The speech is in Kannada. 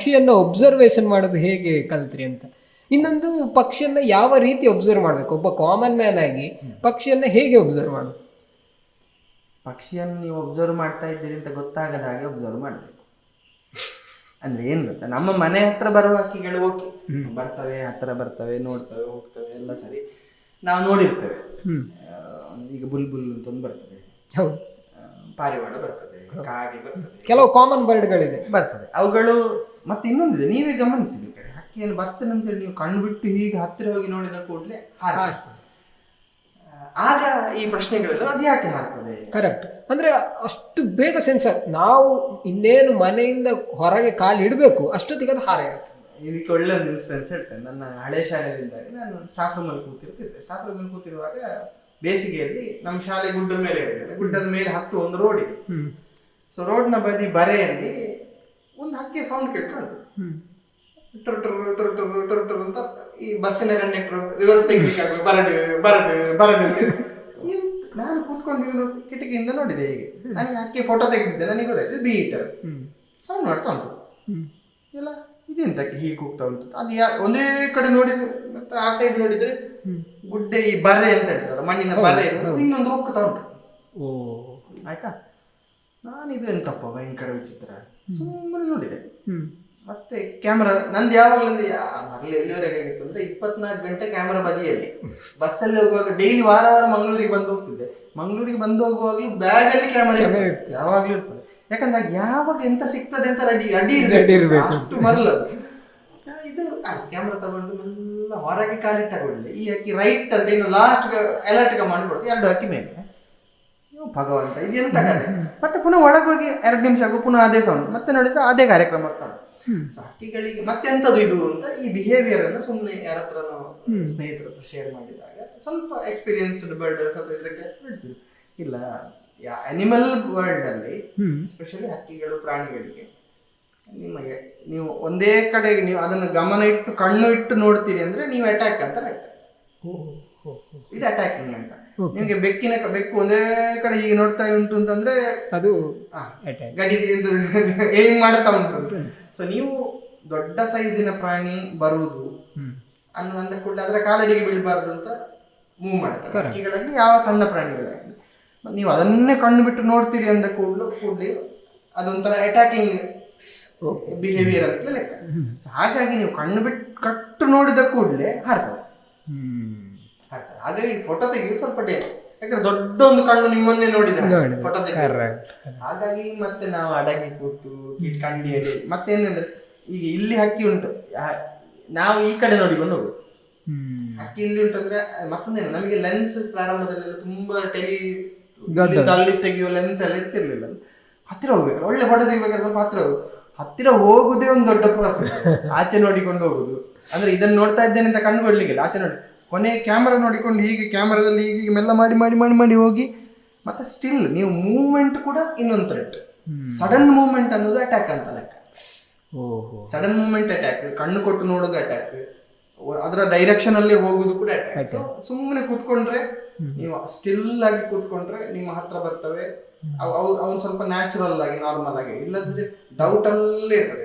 ಪಕ್ಷಿಯನ್ನು ಒಬ್ಸರ್ವೇಷನ್ ಮಾಡೋದು ಹೇಗೆ ಕಲ್ತ್ರಿ ಅಂತ? ಇನ್ನೊಂದು ಪಕ್ಷಿಯನ್ನ ಯಾವ ರೀತಿ ಒಬ್ಸರ್ವ್ ಮಾಡಬೇಕು? ಒಬ್ಬ ಕಾಮನ್ ಮ್ಯಾನ್ ಆಗಿ ಪಕ್ಷಿಯನ್ನ ಹೇಗೆ ಒಬ್ಸರ್ವ್ ಮಾಡೋದು? ಪಕ್ಷಿಯನ್ನು ನೀವು ಒಬ್ಸರ್ವ್ ಮಾಡ್ತಾ ಇದ್ದೀರಿ ಅಂತ ಗೊತ್ತಾಗದ ಹಾಗೆ ಒಬ್ಸರ್ವ್ ಮಾಡಬೇಕು. ಅಂದ್ರೆ ಏನ್ ಗೊತ್ತಾ? ನಮ್ಮ ಮನೆ ಹತ್ರ ಬರುವ ಹಕ್ಕಿಗಳು ಓಕೆ. ಬರ್ತವೆ ಹತ್ರ ಬರ್ತವೆ ನೋಡ್ತವೆ ಹೋಗ್ತವೆ ಎಲ್ಲ ಸರಿ. ನಾವು ನೋಡಿರ್ತೇವೆ. ಈಗ ಬುಲ್ ಬುಲ್ಬುಲ್ ಅಂತ ಒಂದು ಬರ್ತದೆ. ಹೌದು. ಪಾರಿವಾಳ ಬರ್ತದೆ ಕಾಗೆ ಬರ್ತದೆ. ಕೆಲವು ಕಾಮನ್ ಬರ್ಡ್ಗಳಿದೆ ಬರ್ತದೆ. ಅವುಗಳು ಮತ್ತೆ ಇನ್ನೊಂದಿದೆ ನೀವೇ ಗಮನಿಸಬೇಕು. ಹಕ್ಕಿಯನ್ನು ಅಂತ ಹೇಳಿ ನೀವು ಕಣ್ಣು ಬಿಟ್ಟು ಹೀಗೆ ಹತ್ತಿರ ಹೋಗಿ ನೋಡಿದ ಕೂಡಲೇ ಹಾರ್ತದೆ. ಆಗ ಈ ಪ್ರಶ್ನೆಗಳೆಲ್ಲ ಅದು ಯಾಕೆ ಹಾಕ್ತದೆ ಕರೆಕ್ಟ್ ಅಂದ್ರೆ ಅಷ್ಟು ಬೇಗ ಸೆನ್ಸರ್ ನಾವು ಇನ್ನೇನು ಮನೆಯಿಂದ ಹೊರಗೆ ಕಾಲು ಇಡಬೇಕು ಅಷ್ಟೊತ್ತಿಗೆ ಅದು ಹಾರ ಇರುತ್ತೆ. ಇದಕ್ಕೆ ಒಳ್ಳೆ ಒಂದು ಇನ್ಸ್ಪೆನ್ಸ್ ಹೇಳ್ತೇನೆ. ನನ್ನ ಹಳೆ ಶಾಲೆಯಿಂದಾಗಿ ನಾನು ಸ್ಟಾಫ್ ರೂಮಲ್ಲಿ ಕೂತಿರ್ತಿದ್ದೆ. ಸ್ಟಾಫ್ ರೂಮಲ್ಲಿ ಕೂತಿರುವಾಗ ಬೇಸಿಗೆಯಲ್ಲಿ ನಮ್ಮ ಶಾಲೆ ಗುಡ್ಡದ ಮೇಲೆ ಇರಲಿಲ್ಲ ಗುಡ್ಡದ ಮೇಲೆ ಹತ್ತು ಒಂದು ರೋಡ್ ಇದೆ. ಸೊ ರೋಡ್ನ ಬದಿ ಬರೆಯಲ್ಲಿ ಒಂದು ಹಕ್ಕಿ ಸೌಂಡ್ ಕೇಳ್ಕೊಂಡು ಟ್ರ ಟ್ರ ಟ್ರ ಟ್ರ ಟುರ್ ಟುರ್ ಟುರ್ ಅಂತ ಈ ಬಸ್ಸಿನ ಕಂಡಕ್ಟರ್ ರಿವರ್ಸ್ ತೆಗಿಲಿಕ್ಕೆ ಬರಡು ಬರಡು ಬರಡು ನಾನು ಕೂತ್ಕೊಂಡು ಇವನು ಕಿಟಕಿಯಿಂದ ನೋಡಿದೆ ಹೀಗೆ. ನನಗೆ ಹಕ್ಕಿ ಫೋಟೋ ತೆಗೆದಿದ್ದೆ? ನನಗೆ ಗೊತ್ತಾಯ್ತು ಬಿ ಇಟರ್ ಸೌಂಡ್ ಮಾಡ್ತಾ ಉಂಟು. ಇಲ್ಲ ಇದೆಂತಕ್ಕೆ ಹೀಗೆ ಕೂಗ್ತಾ ಉಂಟು. ಅದು ಯಾ ಒಂದೇ ಕಡೆ ನೋಡಿ ಆ ಸೈಡ್ ನೋಡಿದ್ರೆ ಗುಡ್ಡೆ ಈ ಬರ್ರೆ ಅಂತ ಹೇಳ್ತಾರೆ. ಮಣ್ಣಿನ ಬರ್ರೆ ಇನ್ನೊಂದು ಹೋಗ್ತಾ ಉಂಟು. ಓ ಆಯ್ತಾ? ನಾನು ಇದು ಎಂತಪ್ಪ ಭಯಂಕರ ವಿಚಿತ್ರ? ಸುಮ್ಮನೆ ನೋಡಿದೆ. ಮತ್ತೆ ಕ್ಯಾಮ್ರಾ ನಂದು ಯಾವಾಗಲೂ ಮರಳಿ ಎಲ್ಲಿವರೆಗೆ ಆಗಿತ್ತು ಅಂದ್ರೆ ಇಪ್ಪತ್ನಾಲ್ಕು ಗಂಟೆ ಕ್ಯಾಮ್ರಾ ಬದಿಯಲ್ಲಿ. ಬಸ್ಸಲ್ಲಿ ಹೋಗುವಾಗ ಡೈಲಿ ವಾರ ವಾರ ಮಂಗಳೂರಿಗೆ ಬಂದು ಹೋಗ್ತಿದ್ದೆ. ಮಂಗಳೂರಿಗೆ ಬಂದು ಹೋಗುವಾಗ ಬ್ಯಾಗ್ ಅಲ್ಲಿ ಕ್ಯಾಮರಾ ಇರ್ತದೆ. ಯಾವಾಗ್ಲೂ ಇರ್ತದೆ. ಯಾಕಂದ್ರೆ ಯಾವಾಗ ಎಂತ ಸಿಗ್ತದೆ ಅಂತ ರೆಡಿ ಅಡಿ ಇರ್ಬೇಕು. ಅಷ್ಟು ಮರಳು. ಇದು ಕ್ಯಾಮ್ರಾ ತಗೊಂಡು ಎಲ್ಲ ಹೊರಗೆ ಕಾಲಿಟ್ಟ ಕೊಡಲಿ ಈ ಅಕ್ಕಿ ರೈಟ್ ಅಂತ ಇನ್ನು ಲಾಸ್ಟ್ ಅಲರ್ಟ್ ಕಮಾಂಡ್ ಕೊಡ್ತೀವಿ ಎರಡು ಅಕ್ಕಿ ಮೇಲೆ. ಭಗವಂತ ಇದೆಂತ ಕಥೆ? ಮತ್ತೆ ಪುನಃ ಒಳಗೆ ಹೋಗಿ ಎರಡು ನಿಮಿಷ ಆಗು ಪುನಃ ಅದೇ ಸೌಂಡ್ ಮತ್ತೆ ನೋಡಿದ್ರೆ ಅದೇ ಕಾರ್ಯಕ್ರಮ ಹಕ್ಕಿಗಳಿಗೆ ಮತ್ತೆಂಥದ್ದು ಇದು ಅಂತ ಈ ಬಿಹೇವಿಯರ್ ಅನ್ನು ಸುಮ್ಮನೆ ಯಾರ ಹತ್ರ ಸ್ನೇಹಿತರ ಹತ್ರ ಶೇರ್ ಮಾಡಿದಾಗ ಸ್ವಲ್ಪ ಎಕ್ಸ್ಪೀರಿಯನ್ಸ್ಡ್ ಬರ್ಡರ್ಸ್ ಅಥವಾ ಇದಕ್ಕೆ ಬಿಡ್ತೀವಿ ಇಲ್ಲ ಅನಿಮಲ್ ವರ್ಲ್ಡ್ ಅಲ್ಲಿ ಎಸ್ಪೆಷಲಿ ಹಕ್ಕಿಗಳು ಪ್ರಾಣಿಗಳಿಗೆ ನಿಮಗೆ ನೀವು ಒಂದೇ ಕಡೆಗೆ ನೀವು ಅದನ್ನು ಗಮನ ಇಟ್ಟು ಕಣ್ಣು ಇಟ್ಟು ನೋಡ್ತೀರಿ ಅಂದ್ರೆ ನೀವು ಅಟ್ಯಾಕ್ ಅಂತ ಲೆಕ್ಕ. ಇದು ಅಟ್ಯಾಕಿಂಗ್ ಅಂತ. ನಿಮಗೆ ಬೆಕ್ಕಿನ ಕ- ಬೆಕ್ಕು ಒಂದೇ ಕಡೆ ಹೀಗೆ ನೋಡ್ತಾ ಉಂಟು ಅಂತಂದ್ರೆ ಅದು ಗಡಿ ಏನ್ ಮಾಡ್ತಾ ಉಂಟು. ಸೊ ನೀವು ದೊಡ್ಡ ಸೈಜಿನ ಪ್ರಾಣಿ ಬರುವುದು ಹ್ಮ್. ಅನ್ನೋ ಅಂದ ಕೂಡಲೇ ಅದರ ಕಾಲಡಿಗೆ ಬೀಳಬಾರ್ದು ಅಂತ ಮೂವ್ ಮಾಡ್ತಾರೆ ಹಕ್ಕಿಗಳಲ್ಲಿ ಯಾವ ಸಣ್ಣ ಪ್ರಾಣಿಗಳಾಗಲಿ ನೀವು ಅದನ್ನೇ ಕಣ್ಣು ಬಿಟ್ಟು ನೋಡ್ತೀರಿ ಅಂದ ಕೂಡಲು ಕೂಡಲೇ ಅದೊಂಥರ ಅಟ್ಯಾಕಿಂಗ್ ಬಿಹೇವಿಯರ್ ಅಂತ ಲೆಕ್ಕ. ಹಾಗಾಗಿ ನೀವು ಕಣ್ಣು ಬಿಟ್ಟು ಕಟ್ಟು ನೋಡಿದ ಕೂಡಲೇ ಹಾರ್ತವೆ ಹಾಗಾಗಿ ಫೋಟೋ ತೆಗೆಯೋದು ಸ್ವಲ್ಪ ಡೇ ಯಾಕಂದ್ರೆ ದೊಡ್ಡ ಒಂದು ಕಣ್ಣು ನಿಮ್ಮನ್ನೇ ನೋಡಿದ. ನೋಡಿದೆ. ಫೋಟೋ ಹಾಗಾಗಿ ಮತ್ತೆ ನಾವು ಅಡಗಿ ಕೂತು ಕಂಡಿ ಕಂಡಿ ಅಡಿ ಮತ್ತೇನಂದ್ರೆ ಈಗ ಇಲ್ಲಿ ಹಕ್ಕಿ ಉಂಟು. ನಾವು ಈ ಕಡೆ ನೋಡಿಕೊಂಡು ಹೋಗುದು. ಹಕ್ಕಿ ಇಲ್ಲಿ ಉಂಟಂದ್ರೆ ಮತ್ತೊಂದೇನು? ನಮಗೆ ಲೆನ್ಸ್ ಪ್ರಾರಂಭದಲ್ಲೆಲ್ಲ ತುಂಬಾ ಟೆಲಿ. ಅಲ್ಲಿ ತೆಗೆಯುವ ಲೆನ್ಸ್ ಎಲ್ಲ ಇರ್ತಿರ್ಲಿಲ್ಲ. ಹತ್ತಿರ ಹೋಗ್ಬೇಕು ಒಳ್ಳೆ ಫೋಟೋ ಸಿಗ್ಬೇಕಾದ್ರೆ ಸ್ವಲ್ಪ ಹತ್ತಿರ ಹೋಗುದು ಹತ್ತಿರ ಹೋಗುದೇ ಒಂದು ದೊಡ್ಡ ಪ್ರಾಸೆಸ್ ಆಚೆ ನೋಡಿಕೊಂಡು ಹೋಗುದು. ಅಂದ್ರೆ ಇದನ್ನ ನೋಡ್ತಾ ಇದ್ದೇನೆ ಅಂತ ಕಣ್ಣು ಕೊಡ್ಲಿಕ್ಕಿಲ್ಲ. ಆಚೆ ನೋಡಿ. ಕೊನೆ ಕ್ಯಾಮ್ರಾ ನೋಡಿಕೊಂಡು ಹೀಗೆ ಕ್ಯಾಮ್ರಾದಲ್ಲಿ ಹೀಗೆ ಮೆಲ್ಲ ಮಾಡಿ ಮಾಡಿ ಮಾಡಿ ಮಾಡಿ ಹೋಗಿ ಮತ್ತೆ ಸ್ಟಿಲ್ ನೀವು ಮೂವ್ಮೆಂಟ್ ಕೂಡ ಇನ್ನೊಂದು ಥ್ರೆಟ್ ಸಡನ್ ಮೂವ್ಮೆಂಟ್ ಅನ್ನೋದು ಅಟ್ಯಾಕ್ ಅಂತ ಲೆಕ್ಕ. ಸಡನ್ ಮೂವ್ಮೆಂಟ್ ಅಟ್ಯಾಕ್ ಕಣ್ಣು ಕೊಟ್ಟು ನೋಡೋದು ಅಟ್ಯಾಕ್ ಅದರ ಡೈರೆಕ್ಷನ್ ಅಲ್ಲಿ ಹೋಗುದು ಕೂಡ ಅಟ್ಯಾಕ್ ಸುಮ್ಮನೆ ಕೂತ್ಕೊಂಡ್ರೆ ನೀವು ಸ್ಟಿಲ್ ಆಗಿ ಕೂತ್ಕೊಂಡ್ರೆ ನಿಮ್ಮ ಹತ್ರ ಬರ್ತವೆ. ಅವು ಅವು- ಅವ್ನು ಸ್ವಲ್ಪ ನ್ಯಾಚುರಲ್ ಆಗಿ ನಾರ್ಮಲ್ ಆಗಿ ಇಲ್ಲದ್ರೆ ಡೌಟ್ ಅಲ್ಲೇ ಇರ್ತದೆ.